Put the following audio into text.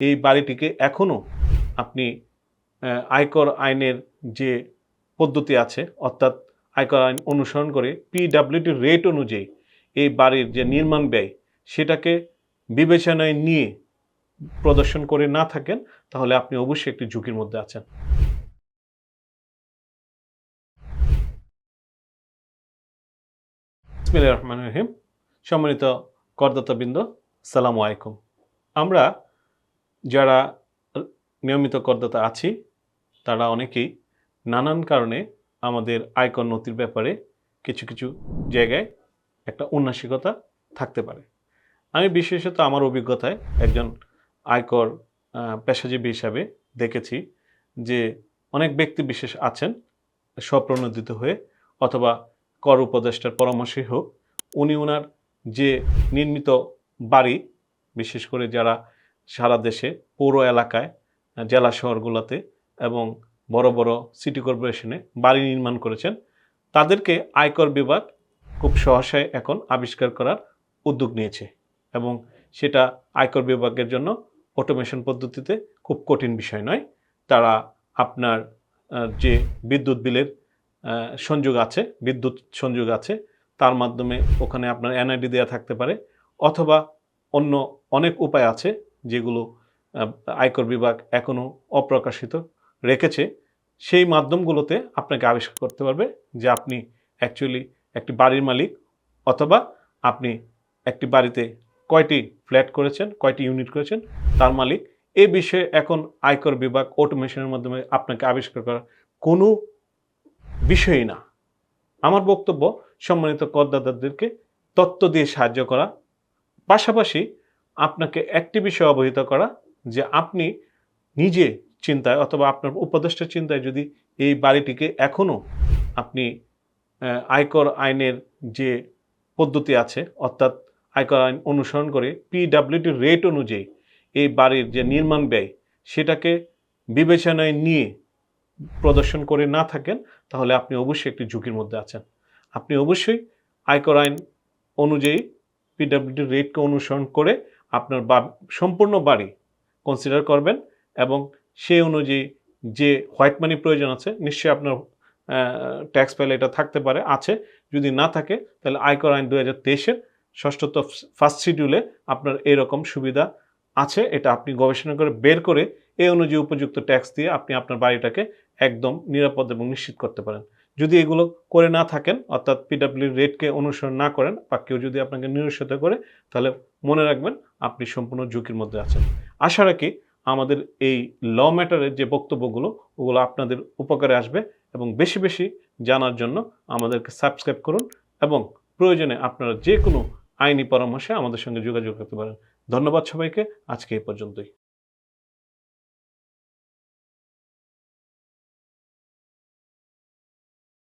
এই বাড়িটিকে এখনও আপনি আয়কর আইনের যে পদ্ধতি আছে, অর্থাৎ আয়কর আইন অনুসরণ করে পিডাব্লিউডি রেট অনুযায়ী এই বাড়ির যে নির্মাণ ব্যয়, সেটাকে বিবেচনায় নিয়ে প্রদর্শন করে না থাকেন, তাহলে আপনি অবশ্যই একটি ঝুঁকির মধ্যে আছেন। রহমানির রহিম। সম্মানিত করদাতাবৃন্দ, সালামু আলাইকুম। আমরা যারা নিয়মিত করদাতা আছি, তারা অনেকেই নানান কারণে আমাদের আয়কর নথির ব্যাপারে কিছু কিছু জায়গায় একটা উন্নাসিকতা থাকতে পারে। আমি বিশেষত আমার অভিজ্ঞতায় একজন আয়কর পেশাজীবী হিসাবে দেখেছি যে অনেক ব্যক্তি বিশেষ আছেন, স্বপ্রণোদিত হয়ে অথবা কর উপদেষ্টার পরামর্শে হোক, উনি ওনার যে নির্মিত বাড়ি, বিশেষ করে যারা সারা দেশে, পৌর এলাকায়, জেলা শহরগুলোতে এবং বড় বড় সিটি কর্পোরেশনে বাড়ি নির্মাণ করেছেন। তাদেরকে আয়কর বিভাগ খুব সহসায় এখন আবিষ্কার করার উদ্যোগ নিয়েছে এবং সেটা আয়কর বিভাগের জন্য অটোমেশন পদ্ধতিতে খুব কঠিন বিষয় নয়। তারা আপনার যে বিদ্যুৎ বিলের সংযোগ আছে, বিদ্যুৎ সংযোগ আছে, তার মাধ্যমে ওখানে আপনার এনআইডি দেওয়া থাকতে পারে অথবা অন্য অনেক উপায় আছে যেগুলো আয়কর বিভাগ এখনও অপ্রকাশিত রেখেছে, সেই মাধ্যমগুলোতে আপনাকে আবিষ্কার করতে পারবে যে আপনি অ্যাকচুয়ালি একটি বাড়ির মালিক অথবা আপনি একটি বাড়িতে কয়টি ফ্ল্যাট করেছেন, কয়টি ইউনিট করেছেন, তার মালিক। এ বিষয়ে এখন আয়কর বিভাগ অটোমেশনের মাধ্যমে আপনাকে আবিষ্কার করার কোনো বিষয়ই না। আমার বক্তব্য সম্মানিত করদাতাদেরকে তত্ত্ব দিয়ে সাহায্য করা। পাশাপাশি আপনাকে একটি বিষয়ে অবহিত করা যে আপনি নিজে চিন্তায় অথবা আপনার উপদেষ্টার চিন্তায় যদি এই বাড়িটিকে এখনও আপনি আয়কর আইনের যে পদ্ধতি আছে, অর্থাৎ আয়কর আইন অনুসরণ করে পিডাব্লিউডি রেট অনুযায়ী এই বাড়ির যে নির্মাণ ব্যয় সেটাকে বিবেচনায় নিয়ে প্রদর্শন করে না থাকেন, তাহলে আপনি অবশ্যই একটি ঝুঁকির মধ্যে আছেন। আপনি অবশ্যই আয়কর আইন অনুযায়ী পিডাব্লিউডি রেটকে অনুসরণ করে আপনার বা, সম্পূর্ণ বাড়ি কনসিডার করবেন এবং সেই অনুযায়ী যে হোয়াইট মানি প্রয়োজন আছে, নিশ্চয়ই আপনার ট্যাক্স ফাইলে এটা থাকতে পারে, আছে। যদি না থাকে, তাহলে আয়কর আইন দু হাজার তেইশের ষষ্ঠত ফার্স্ট শিডিউলে আপনার এরকম সুবিধা আছে। এটা আপনি গবেষণা করে বের করে এই অনুযায়ী উপযুক্ত ট্যাক্স দিয়ে আপনি আপনার বাড়িটাকে একদম নিরাপদ এবং নিশ্চিত করতে পারেন। যদি এগুলো করে না থাকেন, অর্থাৎ পিডাব্লিউ রেটকে অনুসরণ না করেন বা কেউ যদি আপনাকে নিরুৎসাহিত করে, তাহলে মনে রাখবেন আপনি সম্পূর্ণ ঝুঁকির মধ্যে আছেন। আশা রাখি আমাদের এই ল ম্যাটারের যে বক্তব্যগুলো, ওগুলো আপনাদের উপকারে আসবে এবং বেশি বেশি জানার জন্য আমাদেরকে সাবস্ক্রাইব করুন এবং প্রয়োজনে আপনারা যে কোনো আইনি পরামর্শে আমাদের সঙ্গে যোগাযোগ করতে পারেন। ধন্যবাদ সবাইকে, আজকে এই পর্যন্তই।